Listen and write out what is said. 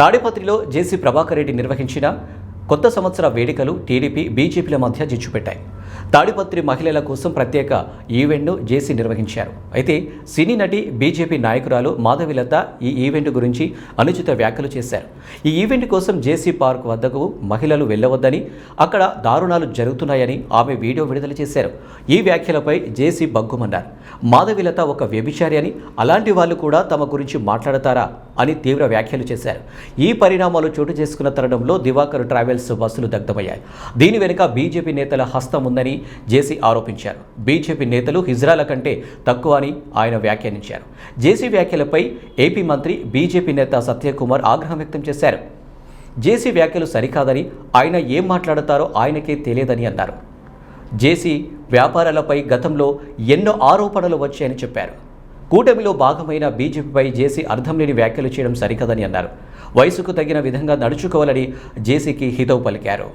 తాడిపత్రిలో జేసీ ప్రభాకర్ రెడ్డి నిర్వహించిన కొత్త సంవత్సర వేడుకలు టీడీపీ బీజేపీల మధ్య జిచ్చుపెట్టాయి. తాడిపత్రి మహిళల కోసం ప్రత్యేక ఈవెంట్ను జేసీ నిర్వహించారు. అయితే సినీ నటి బీజేపీ నాయకురాలు మాధవిలత ఈ ఈవెంట్ గురించి అనుచిత వ్యాఖ్యలు చేశారు. ఈ ఈవెంట్ కోసం జేసీ పార్క్ వద్దకు మహిళలు వెళ్ళవద్దని అక్కడ దారుణాలు జరుగుతున్నాయని ఆమె వీడియో విడుదల చేశారు. ఈ వ్యాఖ్యలపై జేసీ బగ్గుమన్నారు మాధవిలత ఒక వ్యభిచారి అని అలాంటి వాళ్ళు కూడా తమ గురించి మాట్లాడతారా అని తీవ్ర వ్యాఖ్యలు చేశారు. ఈ పరిణామాలు చోటు చేసుకున్న తరుణంలో దివాకర్ ట్రావెల్స్ బస్సులు దగ్ధమయ్యాయి. దీని వెనుక బీజేపీ నేతల హస్తం ఉందని జేసీ ఆరోపించారు. బీజేపీ నేతలు హిజ్రాల కంటే తక్కువ అని ఆయన వ్యాఖ్యానించారు. జేసీ వ్యాఖ్యలపై ఏపీ మంత్రి బీజేపీ నేత సత్యకుమార్ ఆగ్రహం వ్యక్తం చేశారు. జేసీ వ్యాఖ్యలు సరికాదని ఆయన ఏం మాట్లాడతారో ఆయనకే తెలియదని అన్నారు. జేసీ వ్యాపారాలపై గతంలో ఎన్నో ఆరోపణలు వచ్చాయని చెప్పారు. కూటమిలో భాగమైన బీజేపీపై జేసీ అర్థం లేని వ్యాఖ్యలు చేయడం సరికదని అన్నారు. వయసుకు తగిన విధంగా నడుచుకోవాలని జేసీకి హితవు పలికారు.